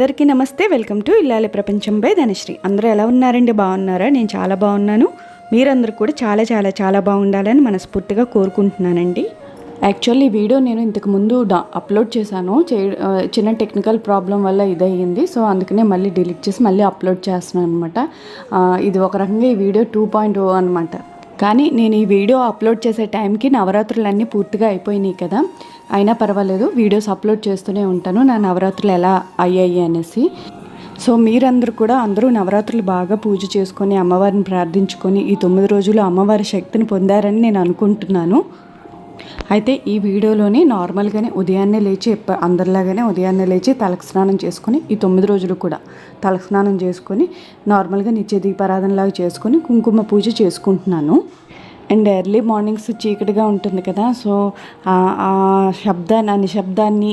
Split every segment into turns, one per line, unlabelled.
అందరికీ నమస్తే. Welcome to ఇల్లాలి ప్రపంచం బై ధనశ్రీ. అందరూ ఎలా ఉన్నారండి? బాగున్నారా? నేను చాలా బాగున్నాను. మీరందరూ కూడా చాలా చాలా చాలా బాగుండాలని మనస్ఫూర్తిగా కోరుకుంటున్నానండి. యాక్చువల్లీ ఈ వీడియో నేను ఇంతకు ముందు డా- అప్లోడ్ చేశాను. చే చిన్న టెక్నికల్ ప్రాబ్లం వల్ల ఇదయ్యింది. సో అందుకనే మళ్ళీ డిలీట్ చేసి మళ్ళీ అప్లోడ్ చేస్తున్నాను అనమాట ఇది ఒక రకంగా ఈ వీడియో టూ పాయింట్ ఓ అనమాట కానీ నేను ఈ వీడియో అప్లోడ్ చేసే టైంకి నవరాత్రులన్నీ పూర్తిగా అయిపోయినాయి కదా. అయినా పర్వాలేదు వీడియోస్ అప్లోడ్ చేస్తూనే ఉంటాను. నా నవరాత్రులు ఎలా అయ్యాయి అనేసి. సో మీరందరూ కూడా అందరూ నవరాత్రులు బాగా పూజ చేసుకొని అమ్మవారిని ప్రార్థించుకొని ఈ తొమ్మిది రోజులు అమ్మవారి శక్తిని పొందారని నేను అనుకుంటున్నాను. అయితే ఈ వీడియోలోని నార్మల్గానే ఉదయాన్నే లేచి అందరిలాగానే ఉదయాన్నే లేచి తలకు స్నానం చేసుకొని ఈ తొమ్మిది రోజులు కూడా తలకు స్నానం చేసుకొని నార్మల్గా నిత్య దీపారాధనలాగా చేసుకొని కుంకుమ పూజ చేసుకుంటున్నాను. అండ్ ఎర్లీ మార్నింగ్స్ చీకటిగా ఉంటుంది కదా సో ఆ- శబ్దాన్ని ఆ నిశ్శబ్దాన్ని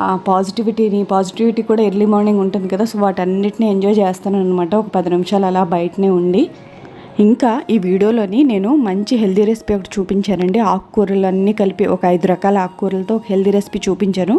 ఆ పాజిటివిటీని పాజిటివిటీ కూడా ఎర్లీ మార్నింగ్ ఉంటుంది కదా సో వాటన్నిటిని ఎంజాయ్ చేస్తాను అనమాట ఒక పది నిమిషాలు అలా బయటనే ఉండి ఇంకా ఈ వీడియోలోని నేను మంచి హెల్దీ రెసిపీ ఒకటి చూపించానండి. ఆకుకూరలన్నీ కలిపి ఒక ఐదు రకాల ఆకుకూరలతో ఒక హెల్దీ రెసిపీ చూపించాను.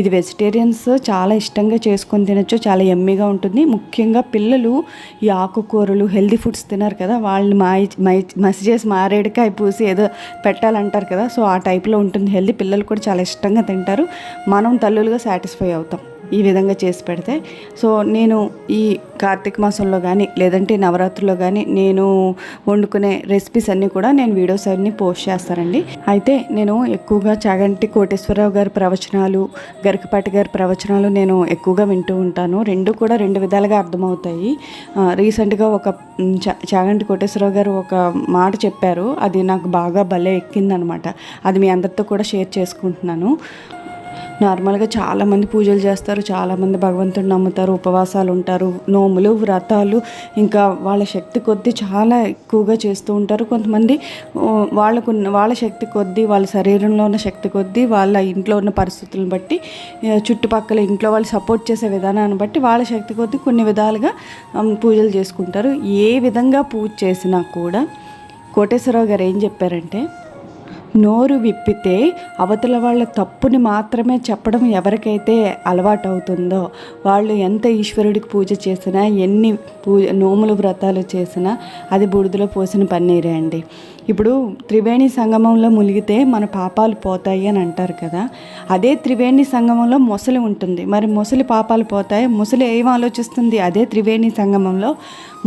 ఇది వెజిటేరియన్స్ చాలా ఇష్టంగా చేసుకొని తినొచ్చు చాలా ఎమ్మీగా ఉంటుంది. ముఖ్యంగా పిల్లలు ఈ ఆకుకూరలు హెల్దీ ఫుడ్స్ తినరు కదా వాళ్ళని మాయి మై మసి చేసి మారేడుకాయ పూసి ఏదో పెట్టాలంటారు కదా సో ఆ టైప్లో ఉంటుంది హెల్దీ. పిల్లలు కూడా చాలా ఇష్టంగా తింటారు. మనం తల్లులుగా సాటిస్ఫై అవుతాం. ఈ విధంగా చేసి పెడితే. సో నేను ఈ కార్తీక మాసంలో కానీ లేదంటే నవరాత్రుల్లో కానీ నేను వండుకునే రెసిపీస్ అన్నీ కూడా నేను వీడియోస్ అన్నీ పోస్ట్ చేస్తానండి. అయితే నేను ఎక్కువగా చాగంటి కోటేశ్వరరావు గారి ప్రవచనాలు గరికపాటి గారి ప్రవచనాలు నేను ఎక్కువగా వింటూ ఉంటాను. రెండు కూడా రెండు విధాలుగా అర్థమవుతాయి. రీసెంట్గా ఒక చాగంటి కోటేశ్వరరావు గారు ఒక మాట చెప్పారు. అది నాకు బాగా భలే ఎక్కిందనమాట. అది మీ అందరితో కూడా షేర్ చేసుకుంటున్నాను. నార్మల్గా చాలామంది పూజలు చేస్తారు చాలామంది భగవంతుడిని నమ్ముతారు ఉపవాసాలు ఉంటారు నోములు వ్రతాలు ఇంకా వాళ్ళ శక్తి కొద్దీ చాలా ఎక్కువగా చేస్తూ ఉంటారు. కొంతమంది వాళ్ళకు వాళ్ళ శక్తి కొద్దీ వాళ్ళ శరీరంలో ఉన్న శక్తి కొద్దీ వాళ్ళ ఇంట్లో ఉన్న పరిస్థితులను బట్టి చుట్టుపక్కల ఇంట్లో వాళ్ళు సపోర్ట్ చేసే విధానాన్ని బట్టి వాళ్ళ శక్తి కొద్దీ కొన్ని విధాలుగా పూజలు చేసుకుంటారు. ఏ విధంగా పూజ చేసినా కూడా కోటేశ్వరరావు గారు ఏం చెప్పారంటే నోరు విప్పితే అవతల వాళ్ళ తప్పుని మాత్రమే చెప్పడం ఎవరికైతే అలవాటు అవుతుందో వాళ్ళు ఎంత ఈశ్వరుడికి పూజ చేసినా ఎన్ని పూజ నోములు వ్రతాలు చేసినా అది బూడిదలో పోసిన పన్నీరే అండి. ఇప్పుడు త్రివేణి సంగమంలో మునిగితే మన పాపాలు పోతాయి అని అంటారు కదా అదే త్రివేణి సంగమంలో మొసలి ఉంటుంది. మరి మొసలి పాపాలు పోతాయి? ముసలి ఏం ఆలోచిస్తుంది? అదే త్రివేణి సంగమంలో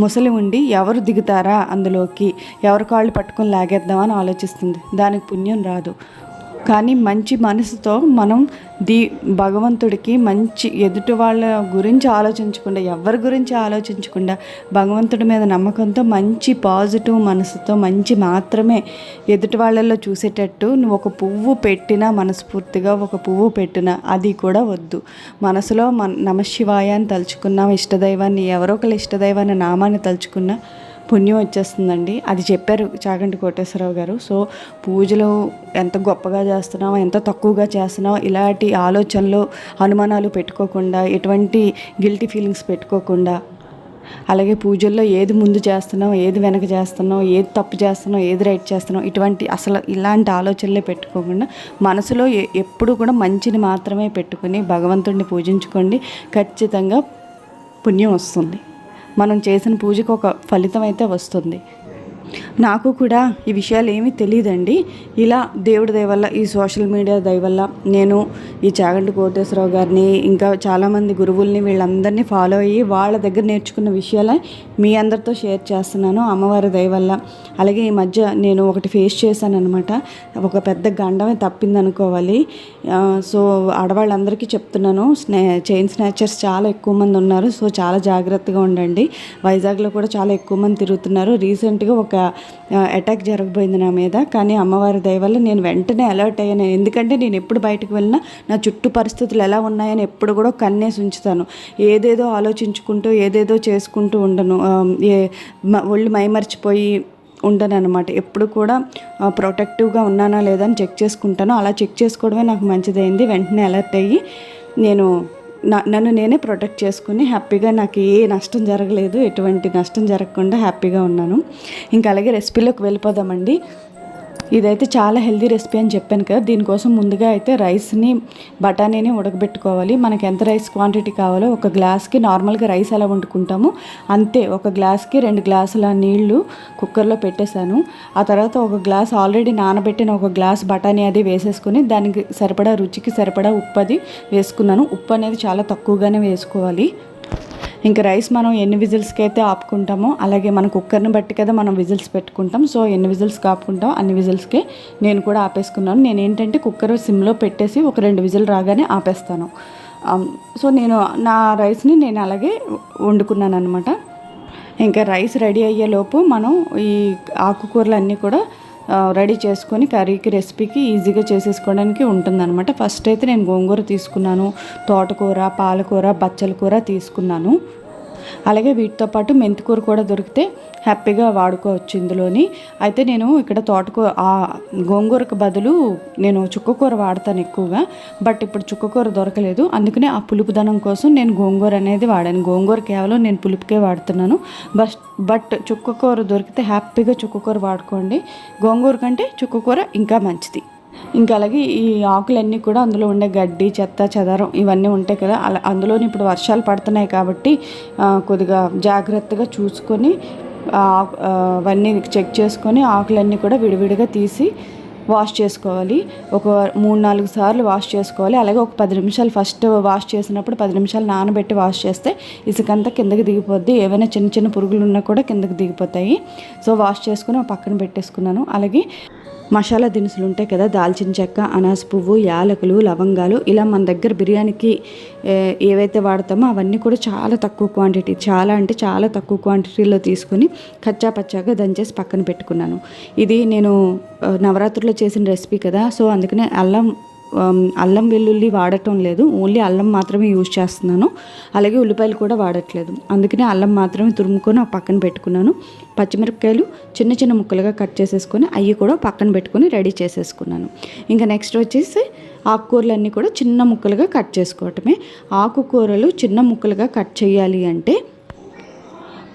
ముసలి ఉండి ఎవరు దిగుతారా అందులోకి? ఎవరి కాళ్ళు పట్టుకొని లాగేద్దామని ఆలోచిస్తుంది? దానికి పుణ్యం రాదు. కానీ మంచి మనసుతో మనం దీ భగవంతుడికి మంచి ఎదుటి వాళ్ళ గురించి ఆలోచించకుండా ఎవరి గురించి ఆలోచించకుండా భగవంతుడి మీద నమ్మకంతో మంచి పాజిటివ్ మనసుతో మంచి మాత్రమే ఎదుటి వాళ్ళల్లో చూసేటట్టు నువ్వు ఒక పువ్వు పెట్టినా మనస్ఫూర్తిగా ఒక పువ్వు పెట్టినా అది కూడా వద్దు. మనసులో మన నమశివాయాన్ని తలుచుకున్నాం ఇష్టదైవాన్ని ఎవరో ఒకళ్ళ ఇష్టదైవాన్ని నామాన్ని తలుచుకున్నా పుణ్యం వచ్చేస్తుందండి. అది చెప్పారు చాగంటి కోటేశ్వరరావు గారు. సో పూజలు ఎంత గొప్పగా చేస్తున్నావో ఎంత తక్కువగా చేస్తున్నావో ఇలాంటి ఆలోచనలు అనుమానాలు పెట్టుకోకుండా ఎటువంటి గిల్టీ ఫీలింగ్స్ పెట్టుకోకుండా అలాగే పూజల్లో ఏది ముందు చేస్తున్నాం ఏది వెనక చేస్తున్నాం ఏది తప్పు చేస్తున్నాం ఏది రైట్ చేస్తున్నాం ఇటువంటి అసలు ఇలాంటి ఆలోచనలే పెట్టుకోకుండా మనసులో ఎప్పుడు కూడా మంచిని మాత్రమే పెట్టుకుని భగవంతుడిని పూజించుకోండి. ఖచ్చితంగా పుణ్యం వస్తుంది. మనం చేసిన పూజకు ఒక ఫలితం అయితే వస్తుంది. నాకు కూడా ఈ విషయాలు ఏమీ తెలియదండి ఇలా దేవుడి దయవల్ల ఈ సోషల్ మీడియా దయవల్ల నేను ఈ చాగంటి కోటేశ్వరరావు గారిని ఇంకా చాలామంది గురువుల్ని వీళ్ళందరినీ ఫాలో అయ్యి వాళ్ళ దగ్గర నేర్చుకున్న విషయాలే మీ అందరితో షేర్ చేస్తున్నాను. అమ్మవారి దయవల్ల అలాగే ఈ మధ్య నేను ఒకటి ఫేస్ చేశాను అనమాట ఒక పెద్ద గండమే తప్పింది అనుకోవాలి సో ఆడవాళ్ళందరికీ చెప్తున్నాను స్నే చైన్ స్నాచర్స్ చాలా ఎక్కువ మంది ఉన్నారు. సో చాలా జాగ్రత్తగా ఉండండి. వైజాగ్లో కూడా చాలా ఎక్కువ మంది తిరుగుతున్నారు. రీసెంట్గా ఒక అటాక్ జరగబోయింది నా మీద. కానీ అమ్మవారి దయ వల్ల నేను వెంటనే అలర్ట్ అయ్యాను. ఎందుకంటే నేను ఎప్పుడు బయటకు వెళ్ళినా నా చుట్టూ పరిస్థితులు ఎలా ఉన్నాయని ఎప్పుడు కూడా కన్నేసి ఉంచుతాను ఏదేదో ఆలోచించుకుంటూ ఏదేదో చేసుకుంటూ ఉండను. ఏ మ- ఒళ్ళు మైమర్చిపోయి ఉండను అనమాట ఎప్పుడు కూడా ప్రొటెక్టివ్గా ఉన్నానా లేదా అని చెక్ చేసుకుంటాను. అలా చెక్ చేసుకోవడమే నాకు మంచిదైంది. వెంటనే అలర్ట్ అయ్యి నేను నన్ను నేనే ప్రొటెక్ట్ చేసుకుని హ్యాపీగా నాకు ఏ నష్టం జరగలేదు ఎటువంటి నష్టం జరగకుండా హ్యాపీగా ఉన్నాను. ఇంకా అలాగే రెసిపీలోకి వెళ్ళిపోదామండి. ఇదైతే చాలా హెల్దీ రెసిపీ అని చెప్పాను కదా. దీనికోసం ముందుగా అయితే రైస్ని బఠానీని ఉడకబెట్టుకోవాలి. మనకి ఎంత రైస్ క్వాంటిటీ కావాలో ఒక గ్లాస్కి నార్మల్గా రైస్ ఎలా వండుకుంటామో. అంతే ఒక గ్లాస్కి రెండు గ్లాసుల నీళ్ళు కుక్కర్లో పెట్టేశాను. ఆ తర్వాత ఒక గ్లాస్ ఆల్రెడీ నానబెట్టిన ఒక గ్లాస్ బఠానీ అది వేసేసుకొని దానికి సరిపడా రుచికి సరిపడా ఉప్పు అది వేసుకున్నాను. ఉప్పు అనేది చాలా తక్కువగానే వేసుకోవాలి. ఇంకా రైస్ మనం ఎన్ని విజిల్స్కి అయితే ఆపుకుంటామో అలాగే మన కుక్కర్ని బట్టి కదా మనం విజిల్స్ పెట్టుకుంటాం. సో ఎన్ని విజిల్స్కి ఆపుకుంటాం అన్ని విజిల్స్కే నేను కూడా ఆపేసుకున్నాను. నేను ఏంటంటే కుక్కర్ సిమ్లో పెట్టేసి ఒక రెండు విజిల్ రాగానే ఆపేస్తాను. సో నేను నా రైస్ని నేను అలాగే వండుకున్నాను అనమాట ఇంకా రైస్ రెడీ అయ్యేలోపు మనం ఈ ఆకుకూరలు అన్నీ కూడా రెడీ చేసుకొని కర్రీకి రెసిపీకి ఈజీగా చేసేసుకోవడానికి ఉంటుందన్నమాట. ఫస్ట్ అయితే నేను గోంగూర తీసుకున్నాను తోటకూర పాలకూర బచ్చల కూర తీసుకున్నాను. అలాగే వీటితో పాటు మెంతికూర కూడా దొరికితే హ్యాపీగా వాడుకోవచ్చు ఇందులోని. అయితే నేను ఇక్కడ తోటకూర ఆ గోంగూరకు బదులు నేను చుక్కకూర వాడతాను ఎక్కువగా బట్ ఇప్పుడు చుక్కకూర దొరకలేదు. అందుకనే ఆ పులుపుదనం కోసం నేను గోంగూర అనేది వాడాను. గోంగూర కేవలం నేను పులుపుకే వాడుతున్నాను. బట్ బట్ చుక్కకూర దొరికితే హ్యాపీగా చుక్కకూర వాడుకోండి. గోంగూర కంటే చుక్కకూర ఇంకా మంచిది. ఇంకా అలాగే ఈ ఆకులన్నీ కూడా అందులో ఉండే గడ్డి చెత్త చెదరం ఇవన్నీ ఉంటాయి కదా. అలా అందులోని ఇప్పుడు వర్షాలు పడుతున్నాయి కాబట్టి కొద్దిగా జాగ్రత్తగా చూసుకొని అవన్నీ చెక్ చేసుకొని ఆకులన్నీ కూడా విడివిడిగా తీసి వాష్ చేసుకోవాలి. ఒక మూడు నాలుగు సార్లు వాష్ చేసుకోవాలి. అలాగే ఒక పది నిమిషాలు ఫస్ట్ వాష్ చేసినప్పుడు పది నిమిషాలు నానబెట్టి వాష్ చేస్తే ఇసుకంతా కిందకి దిగిపోద్ది. ఏవైనా చిన్న చిన్న పురుగులు ఉన్నా కూడా కిందకి దిగిపోతాయి. సో వాష్ చేసుకుని పక్కన పెట్టేసుకున్నాను. అలాగే మసాలా దినుసులు ఉంటాయి కదా దాల్చిన చెక్క అనాస పువ్వు యాలకులు లవంగాలు ఇలా మన దగ్గర బిర్యానీకి ఏవైతే వాడతామో అవన్నీ కూడా చాలా తక్కువ క్వాంటిటీ చాలా అంటే చాలా తక్కువ క్వాంటిటీలో తీసుకొని కచ్చా పచ్చాగా దంచేసి పక్కన పెట్టుకున్నాను. ఇది నేను ఆ, నవరాత్రుల్లో చేసిన రెసిపీ కదా సో అందుకనే అల్లం అల్లం వెల్లుల్లి వాడటం లేదు. ఓన్లీ అల్లం మాత్రమే యూజ్ చేస్తున్నాను. అలాగే ఉల్లిపాయలు కూడా వాడట్లేదు. అందుకనే అల్లం మాత్రమే తురుముకొని ఆ పక్కన పెట్టుకున్నాను. పచ్చిమిరపకాయలు చిన్న చిన్న ముక్కలుగా కట్ చేసేసుకొని అవి కూడా పక్కన పెట్టుకొని రెడీ చేసేసుకున్నాను. ఇంకా నెక్స్ట్ వచ్చేసి ఆకుకూరలన్నీ కూడా చిన్న ముక్కలుగా కట్ చేసుకోవటమే. ఆకుకూరలు చిన్న ముక్కలుగా కట్ చేయాలి అంటే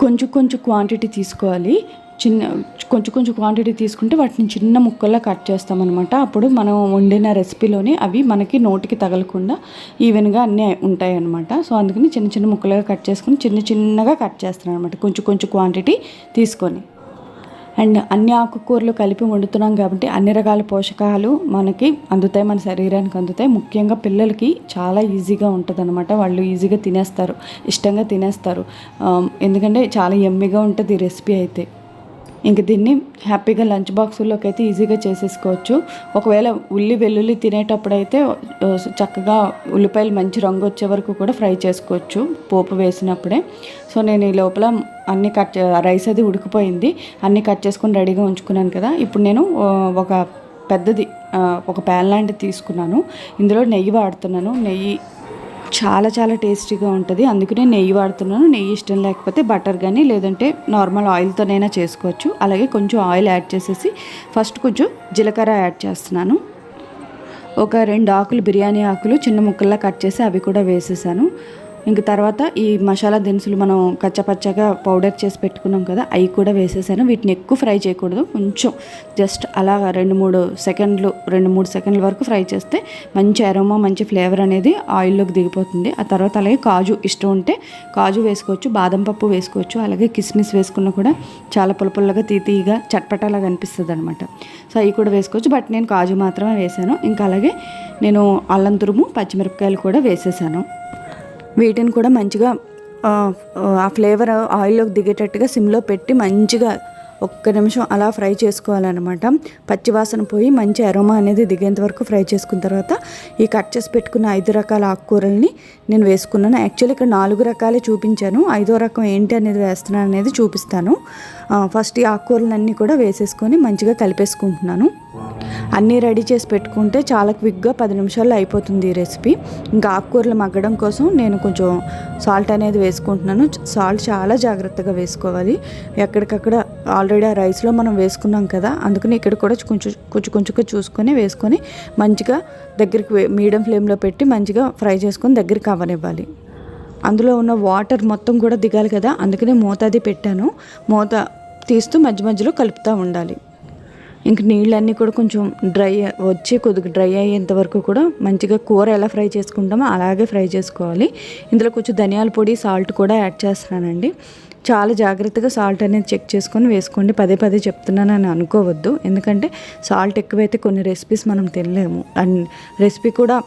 కొంచెం కొంచెం క్వాంటిటీ తీసుకోవాలి. చిన్న కొంచెం కొంచెం క్వాంటిటీ తీసుకుంటే వాటిని చిన్న ముక్కల్లో కట్ చేస్తామన్నమాట. అప్పుడు మనం వండిన రెసిపీలోని అవి మనకి నోటికి తగలకుండా ఈవెన్గా అన్నీ ఉంటాయి అన్నమాట సో అందుకని చిన్న చిన్న ముక్కలుగా కట్ చేసుకుని చిన్న చిన్నగా కట్ చేస్తాను అనమాట కొంచెం కొంచెం క్వాంటిటీ తీసుకొని. అండ్ అన్ని ఆకుకూరలు కలిపి వండుతున్నాం కాబట్టి అన్ని రకాల పోషకాలు మనకి అందుతాయి మన శరీరానికి అందుతాయి. ముఖ్యంగా పిల్లలకి చాలా ఈజీగా ఉంటుంది అనమాట వాళ్ళు ఈజీగా తినేస్తారు ఇష్టంగా తినేస్తారు. ఎందుకంటే చాలా ఎమ్మిగా ఉంటుంది ఈ రెసిపీ అయితే. ఇంక దీన్ని హ్యాపీగా లంచ్ బాక్సుల్లోకి అయితే ఈజీగా చేసేసుకోవచ్చు. ఒకవేళ ఉల్లి వెల్లుల్లి తినేటప్పుడైతే చక్కగా ఉల్లిపాయలు మంచి రంగు వచ్చే వరకు కూడా ఫ్రై చేసుకోవచ్చు పోపు వేసినప్పుడే. సో నేను ఈ లోపల అన్ని కట్ రైస్ అది ఉడికిపోయింది. అన్నీ కట్ చేసుకొని రెడీగా ఉంచుకున్నాను కదా. ఇప్పుడు నేను ఒక పెద్దది ఒక ప్యాన్ లాంటిది తీసుకున్నాను. ఇందులో నెయ్యి వాడుతున్నాను. నెయ్యి చాలా చాలా టేస్టీగా ఉంటుంది. అందుకనే నెయ్యి వాడుతున్నాను. నెయ్యి ఇష్టం లేకపోతే బటర్ కానీ లేదంటే నార్మల్ ఆయిల్తోనైనా చేసుకోవచ్చు. అలాగే కొంచెం ఆయిల్ యాడ్ చేసేసి ఫస్ట్ కొంచెం జీలకర్ర యాడ్ చేస్తున్నాను. ఒక రెండు ఆకులు బిర్యానీ ఆకులు చిన్న ముక్కల్లా కట్ చేసి అవి కూడా వేసేసాను. ఇంక తర్వాత ఈ మసాలా దినుసులు మనం కచ్చపచ్చగా పౌడర్ చేసి పెట్టుకున్నాం కదా అవి కూడా వేసేసాను. వీటిని ఎక్కువ ఫ్రై చేయకూడదు. కొంచెం జస్ట్ అలా రెండు మూడు సెకండ్లు రెండు మూడు సెకండ్ల వరకు ఫ్రై చేస్తే మంచి అరోమా మంచి ఫ్లేవర్ అనేది ఆయిల్లోకి దిగిపోతుంది. ఆ తర్వాత అలాగే కాజు ఇష్టం ఉంటే కాజు వేసుకోవచ్చు బాదం పప్పు వేసుకోవచ్చు అలాగే కిస్మిస్ వేసుకున్నా కూడా చాలా పుల్లపుల్లగా తీతీగా చట్పటాలాగా అనిపిస్తుంది అనమాట సో అవి కూడా వేసుకోవచ్చు. బట్ నేను కాజు మాత్రమే వేసాను. ఇంకా అలాగే నేను అల్లం తురుము పచ్చిమిరపకాయలు కూడా వేసేసాను. వీటిని కూడా మంచిగా ఆ, ఫ్లేవర్ ఆయిల్లోకి దిగేటట్టుగా సిమ్లో పెట్టి మంచిగా ఒక్క నిమిషం అలా ఫ్రై చేసుకోవాలన్నమాట. పచ్చివాసన పోయి మంచి అరోమా అనేది దిగేంత వరకు ఫ్రై చేసుకున్న తర్వాత ఈ కట్ చేసి పెట్టుకున్న ఐదు రకాల ఆకుకూరల్ని నేను వేసుకున్నాను. యాక్చువల్లీ ఇక్కడ నాలుగు రకాలే చూపించాను. ఐదో రకం ఏంటి అనేది వేస్తున్నాను అనేది చూపిస్తాను. ఫస్ట్ ఈ ఆకుకూరలన్నీ కూడా వేసేసుకొని మంచిగా కలిపేసుకుంటున్నాను. అన్నీ రెడీ చేసి పెట్టుకుంటే చాలా క్విక్గా పది నిమిషాల్లో అయిపోతుంది ఈ రెసిపీ. ఇంకా ఆకుకూరలు మగ్గడం కోసం నేను కొంచెం సాల్ట్ అనేది వేసుకుంటున్నాను. సాల్ట్ చాలా జాగ్రత్తగా వేసుకోవాలి. ఎక్కడికక్కడ ఆల్రెడీ ఆ రైస్లో మనం వేసుకున్నాం కదా అందుకని ఇక్కడ కూడా కొంచెం కొంచెం కొంచెంగా చూసుకొని వేసుకొని మంచిగా దగ్గరికి మీడియం ఫ్లేమ్లో పెట్టి మంచిగా ఫ్రై చేసుకొని దగ్గరికి అవ్వనివ్వాలి అందులో ఉన్న వాటర్ మొత్తం కూడా దిగాలి కదా అందుకనే మూత అది పెట్టాను. మూత తీస్తూ మధ్య మధ్యలో కలుపుతూ ఉండాలి. ఇంక నీళ్ళన్నీ కూడా కొంచెం డ్రై వచ్చి కొద్దిగా డ్రై అయ్యేంత వరకు కూడా మంచిగా కూర ఎలా ఫ్రై చేసుకుంటామో అలాగే ఫ్రై చేసుకోవాలి. ఇందులో కొంచెం ధనియాల పొడి సాల్ట్ కూడా యాడ్ చేస్తున్నానండి. చాలా జాగ్రత్తగా సాల్ట్ అనేది చెక్ చేసుకొని వేసుకోండి. పదే పదే చెప్తున్నానని అనుకోవద్దు. ఎందుకంటే సాల్ట్ ఎక్కువైతే కొన్ని రెసిపీస్ మనం తినలేము. అండ్ రెసిపీ కూడా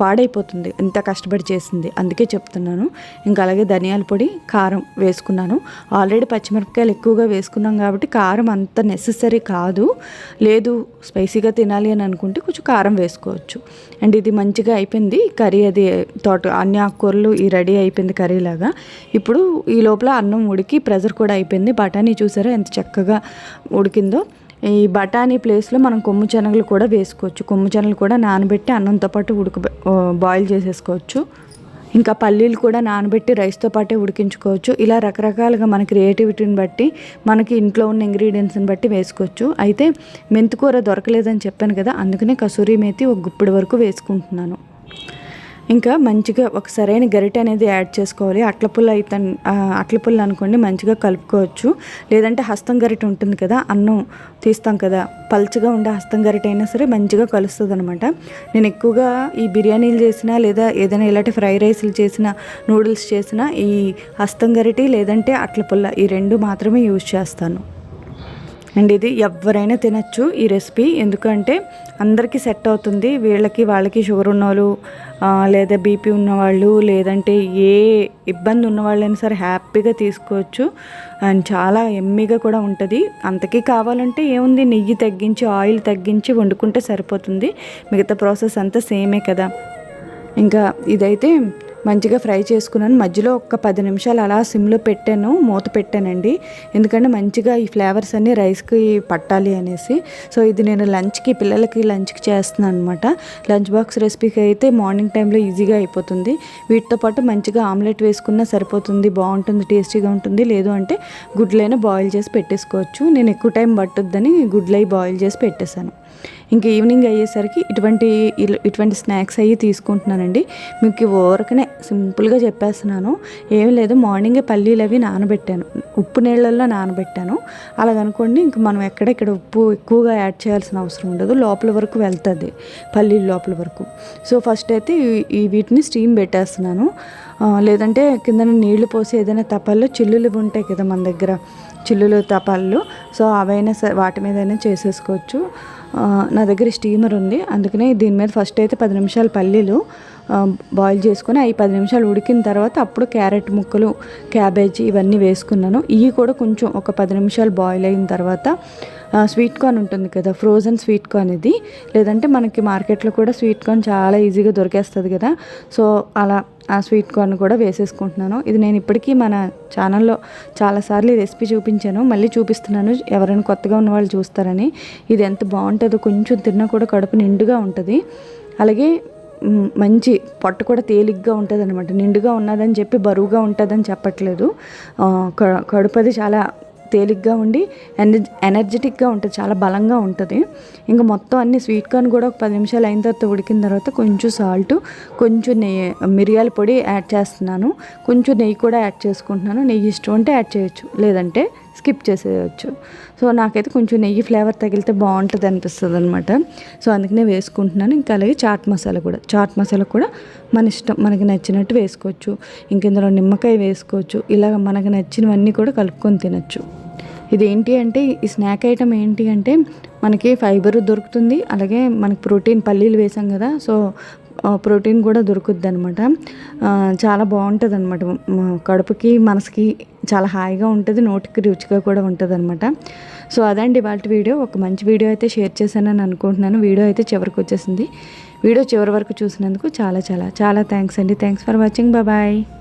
పాడైపోతుంది. ఎంత కష్టపడి చేసింది. అందుకే చెప్తున్నాను. ఇంకా అలాగే ధనియాల పొడి కారం వేసుకున్నాను. ఆల్రెడీ పచ్చిమిరపకాయలు ఎక్కువగా వేసుకున్నాం కాబట్టి కారం అంత నెససరీ కాదు. లేదు స్పైసీగా తినాలి అని అనుకుంటే కొంచెం కారం వేసుకోవచ్చు. అండ్ ఇది మంచిగా అయిపోయింది. కర్రీ అది తోట అన్ని ఆకుకూరలు ఈ రెడీ అయిపోయింది కర్రీ లాగా ఇప్పుడు ఈ లోపల అన్నం ఉడికి ప్రెజర్ కూడా అయిపోయింది. బఠానీ చూసారా ఎంత చక్కగా ఉడికిందో? ఈ బఠానీ ప్లేస్లో మనం కొమ్ము శనగలు కూడా వేసుకోవచ్చు. కొమ్ము శనగలు కూడా నానబెట్టి అన్నంతో పాటు ఉడక బాయిల్ చేసేసుకోవచ్చు. ఇంకా పల్లీలు కూడా నానబెట్టి రైస్తో పాటే ఉడికించుకోవచ్చు. ఇలా రకరకాలుగా మన క్రియేటివిటీని బట్టి మనకి ఇంట్లో ఉన్న ఇంగ్రీడియంట్స్ని బట్టి వేసుకోవచ్చు. అయితే మెంతికూర దొరకలేదని చెప్పాను కదా అందుకనే కసూరి మేతి ఒక గుప్పిడి వరకు వేసుకుంటున్నాను. ఇంకా మంచిగా ఒక సరైన గరిటె అనేది యాడ్ చేసుకోవాలి. అట్ల పుల్ల అయితే అట్ల పుల్ల అనుకోండి మంచిగా కలుపుకోవచ్చు. లేదంటే హస్తం గరిటె ఉంటుంది కదా అన్నం తీస్తాం కదా. పల్చగా ఉండే హస్తం గరిటె అయినా సరే మంచిగా కలుస్తుంది అనమాట నేను ఎక్కువగా ఈ బిర్యానీలు చేసినా లేదా ఏదైనా ఇలాంటి ఫ్రై రైస్లు చేసిన నూడిల్స్ చేసినా ఈ హస్తం గరిటె లేదంటే అట్ల పుల్ల ఈ రెండు మాత్రమే యూజ్ చేస్తాను. అండ్ ఇది ఎవరైనా తినచ్చు ఈ రెసిపీ. ఎందుకంటే అందరికీ సెట్ అవుతుంది. వీళ్ళకి వాళ్ళకి షుగర్ ఉన్నవాళ్ళు లేదా బీపీ ఉన్నవాళ్ళు లేదంటే ఏ ఇబ్బంది ఉన్నవాళ్ళైనా సరే హ్యాపీగా తీసుకోవచ్చు. అండ్ చాలా ఎమ్మీగా కూడా ఉంటుంది. అంతకీ కావాలంటే ఏముంది? నెయ్యి తగ్గించి ఆయిల్ తగ్గించి వండుకుంటే సరిపోతుంది. మిగతా ప్రాసెస్ అంతా సేమే కదా. ఇంకా ఇదైతే మంచిగా ఫ్రై చేసుకున్నాను. మధ్యలో ఒక పది నిమిషాలు అలా సిమ్లో పెట్టాను. మూత పెట్టానండి. ఎందుకంటే మంచిగా ఈ ఫ్లేవర్స్ అన్నీ రైస్కి పట్టాలి అనేసి. సో ఇది నేను లంచ్కి పిల్లలకి లంచ్కి చేస్తున్నాను అనమాట లంచ్ బాక్స్ రెసిపీకి అయితే మార్నింగ్ టైంలో ఈజీగా అయిపోతుంది. వీటితో పాటు మంచిగా ఆమ్లెట్ వేసుకున్నా సరిపోతుంది. బాగుంటుంది టేస్టీగా ఉంటుంది. లేదు అంటే గుడ్లైనా బాయిల్ చేసి పెట్టేసుకోవచ్చు. నేను ఎక్కువ టైం పట్టుద్దని గుడ్లై బాయిల్ చేసి పెట్టేశాను. ఇంక ఈవినింగ్ అయ్యేసరికి ఇటువంటి ఇటువంటి స్నాక్స్ అయ్యి తీసుకుంటున్నానండి. మీకు ఓరకనే సింపుల్గా చెప్పేస్తున్నాను. ఏం లేదు మార్నింగే పల్లీలు అవి నానబెట్టాను. ఉప్పు నీళ్ళల్లో నానబెట్టాను. అలాగనుకోండి ఇంక మనం ఎక్కడెక్కడ ఉప్పు ఎక్కువగా యాడ్ చేయాల్సిన అవసరం ఉండదు. లోపల వరకు వెళ్తుంది పల్లీలు లోపల వరకు. సో ఫస్ట్ అయితే ఈ- వీటిని స్టీమ్ పెట్టేస్తున్నాను. లేదంటే కింద నీళ్ళు పోసి ఏదైనా తపాల్లో చిల్లులు ఉంటాయి కదా మన దగ్గర చిల్లులు తపాళ్ళు సో అవైనా సరే వాటి మీదైనా చేసేసుకోవచ్చు. నా దగ్గర స్టీమర్ ఉంది. అందుకనే దీని మీద ఫస్ట్ అయితే పది నిమిషాలు పల్లీలు బాయిల్ చేసుకుని అవి పది నిమిషాలు ఉడికిన తర్వాత అప్పుడు క్యారెట్ ముక్కలు క్యాబేజీ ఇవన్నీ వేసుకున్నాను. ఇవి కూడా కొంచెం ఒక పది నిమిషాలు బాయిల్ అయిన తర్వాత స్వీట్ కార్న్ ఉంటుంది కదా ఫ్రోజన్ స్వీట్ కార్న్ ఇది. లేదంటే మనకి మార్కెట్లో కూడా స్వీట్ కార్న్ చాలా ఈజీగా దొరికేస్తుంది కదా. సో అలా ఆ స్వీట్ కార్న్ కూడా వేసేసుకుంటున్నాను. ఇది నేను ఇప్పటికీ మన ఛానల్లో చాలాసార్లు ఈ రెసిపీ చూపించాను. మళ్ళీ చూపిస్తున్నాను. ఎవరైనా కొత్తగా ఉన్న వాళ్ళు చూస్తారని. ఇది ఎంత బాగుంటుందో కొంచెం తిన్నా కూడా కడుపు నిండుగా ఉంటుంది. అలాగే మంచి పొట్ట కూడా తేలిగ్గా ఉంటుంది అనమాట నిండుగా ఉన్నదని చెప్పి బరువుగా ఉంటుందని చెప్పట్లేదు. క- కడుపు అది చాలా తేలిగ్గా ఉండి ఎనర్జీ ఎనర్జెటిక్గా ఉంటుంది చాలా బలంగా ఉంటుంది. ఇంకా మొత్తం అన్ని స్వీట్ కార్న్ కూడా ఒక పది నిమిషాలు అయిన తర్వాత ఉడికిన తర్వాత కొంచెం సాల్ట్ కొంచెం నెయ్యి మిరియాల పొడి యాడ్ చేస్తున్నాను. కొంచెం నెయ్యి కూడా యాడ్ చేసుకుంటున్నాను. నెయ్యి ఇష్టం ఉంటే యాడ్ చేయొచ్చు. లేదంటే స్కిప్ చేసేయచ్చు. సో నాకైతే కొంచెం నెయ్యి ఫ్లేవర్ తగిలితే బాగుంటుంది అనిపిస్తుంది అనమాట సో అందుకనే వేసుకుంటున్నాను. ఇంకా అలాగే చాట్ మసాలా కూడా. చాట్ మసాలా కూడా మన ఇష్టం. మనకి నచ్చినట్టు వేసుకోవచ్చు. ఇంక ఇందులో నిమ్మకాయ వేసుకోవచ్చు. ఇలాగ మనకు నచ్చినవన్నీ కూడా కలుపుకొని తినచ్చు. ఇదేంటి అంటే ఈ స్నాక్ ఐటమ్ ఏంటి అంటే మనకి ఫైబర్ దొరుకుతుంది. అలాగే మనకి ప్రోటీన్ పల్లీలు వేసాం కదా సో ప్రోటీన్ కూడా దొరుకుద్ది అనమాట చాలా బాగుంటుంది అనమాట కడుపుకి మనసుకి చాలా హాయిగా ఉంటుంది నోటికి రుచిగా కూడా ఉంటుంది అనమాట సో అదండి వాటి వీడియో. ఒక మంచి వీడియో అయితే షేర్ చేశానని అనుకుంటున్నాను. వీడియో అయితే చివరికి వచ్చేసింది. వీడియో చివరి వరకు చూసినందుకు చాలా చాలా చాలా థ్యాంక్స్ అండి. Thanks for watching. బాయ్.